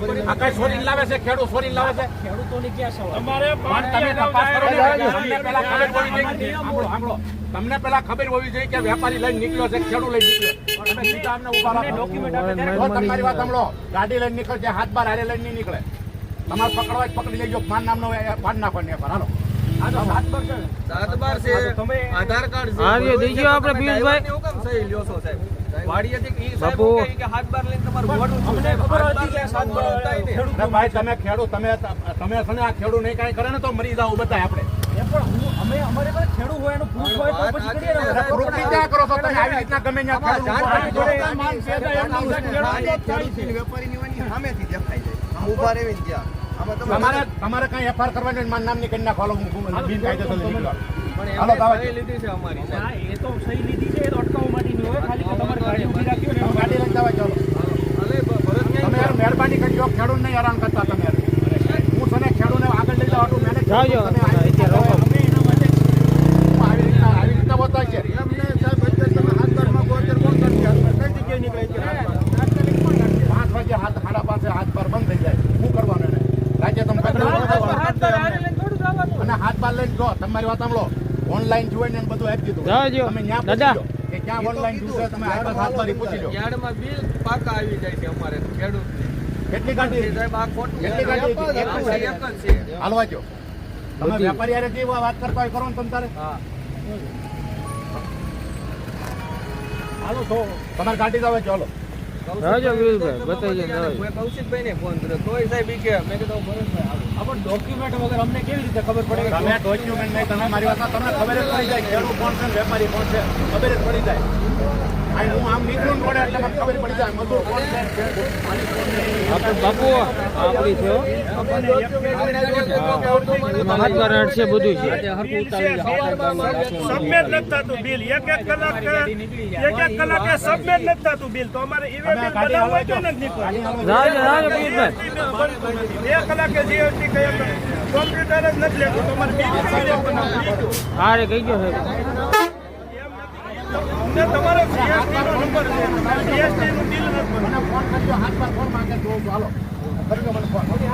આ કઈ સોરીને લાવે છે? ખેડૂત સોરીને લાવે છે? ખેડૂતોની ક્યાં સવાલ? તમારે પણ તમે તપાસ કરો તમને પેલા ખબર હોવી જોઈએ સાંભળો, સાંભળો. તમને પેલા ખબર હોવી જોઈએ કે વેપારી લઈને નીકળ્યો છે ખેડૂત લઈને નીકળ્યો તમે સીધા અમને ઊભા રાખો. ડોક્યુમેન્ટ આપે ત્યારે જો તમારી વાત સાંભળો. ગાડી લઈને નીકળે છે હાથ બાર હારે લઈને નહીં નીકળે. તમારે પકડવા જ પકડી લેજો માન નામનો પાડ નાખો ને હાલો. સાત પર છે. બાર છે તો આધાર કાર્ડ છે. હા, દેજો આપણે પિયુષભાઈ. ડ્રાઈવરની હુકમ સહી લ્યો છો સાહેબ? વાડીએથી ઈ સાહેબ કે હાથ બાર લઈને તમારે વોડવું અમને ખબર હતી કે સાત બાર. વોડવું ને. ભાઈ તમે ખેડૂત તમે તમે છે આ ખેડૂત નહીં કાંઈ કરે ને તો મરી જાવ બધાય આપણે. એ પણ હું અમે અમારે પાસે ખેડૂત હોય એનું proof હોય તો પછી કરીએ ને. અરે પ્રૂફની ક્યાં કરો છો તમે આવી રીતના ગમે ત્યાં ખેડૂત ઊભો માન છે, સામેથી દેખાય ઊભા ત્યાં. તમારે તમારે કઈ એફઆર કરવાની હોય ને નામની કરી નાખો. હું બિન કાયદેસર નીકળો પણ હાલો, દાવા લીધી છે અમારી સાહેબ. એ તો સહી લીધી છે એ તો અટકાવવા માટેની હોય. ખાલી કે તમારે ગાડી ઊભી રાખી હોય ને ગાડી લઈને જવા ચાલો. તમે યાર મહેરબાની કરજો ખેડૂત નહીં હેરાન કરતા તમે યાર. હું છે ને ખેડૂતને આગળ લઈ જવા હાટુ મહેનત કરું છું. જાઓ, તમે આવી રીતના રોકો. તમે એના માટે જ હું આવી રીતના આવી રીતના બતાવ છે એમને સાહેબ અત્યારે તમે હાથ બાર માંગો અત્યારે કોણ કરશે હાથ બાર? કઈ જગ્યાએ નીકળે છે હાથ બાર? પાંચ વાગે હાથ સાડા પાંચે હાથ પર બંધ થઈ જાય શું કરવાનું એને રાજ્ય તમે કચરો ઉઠાવવાનો. હાથ પર હારે લઈને થોડું હાથ જો તમારી વાત સાંભળો. ઓનલાઈન જોઈને એને બધું આપી દીધું. તમે ત્યાં દાદા. પૂછી લો. કે ક્યાં ઓનલાઈન જોશે તમે આ હાથ બારી પૂછી લો. યાર્ડમાં બિલ પાકા આવી જાય છે અમારે ખેડૂત. કેટલી ગાડી? સાહેબ આ ખોટું કેટલી ગાડી એક જ એક છે. હાલવા જો. તમે વેપારી હારે જે વાત કરતા હોય કરો ને તમે તારે. હા. હાલો તો તમારી ગાડી લાવે ચાલો રાજા વીરભાઈ બતાવી બતાવી. કૌશિકભાઈ ને ફોન કર્યો. તોય સાહેબ ઈ કે મેં કીધું ભરતભાઈ આવો. આ પણ ડોક્યુમેન્ટ વગર અમને કેવી રીતે ખબર પડે કે તમે ડોક્યુમેન્ટ નહીં તમે મારી વાત તમને ખબર જ પડી જાય ખેડૂત કોણ છે ને વેપારી કોણ છે ખબર જ પડી જાય આ હું આમ નીકળું ને રોડે એટલે મને ખબર પડી જાય મજૂર કોણ છે ખેડૂત માલિક કોણ છે. આપણે બાપુ આપણી છે હો. એમાં હાથ બાર અડશે બધું છે સબમિટ નથી થતું બિલ. એક એક કલાક એક એક કલાકે સબમિટ નથી થતું બિલ. તો અમારે ઈવે તમે બિલ ગાડી બનાવવું હાલવા હોય તો. જો. નથી નીકળતું. રાજો રાજો પિયુષભાઈ બે કલાકે જીએસટી કઈ કોમ્પ્યુટર જ નથી લેતો તમારે હા કરી. હારે કહી ગયો સાહેબ તમારો જીએસટી નો નંબર છે. જીએસટી નું બિલ મને ફોન કરજો હાથ પર ફોન માંગે જોઉં છું હાલો. કરજો મને ફોન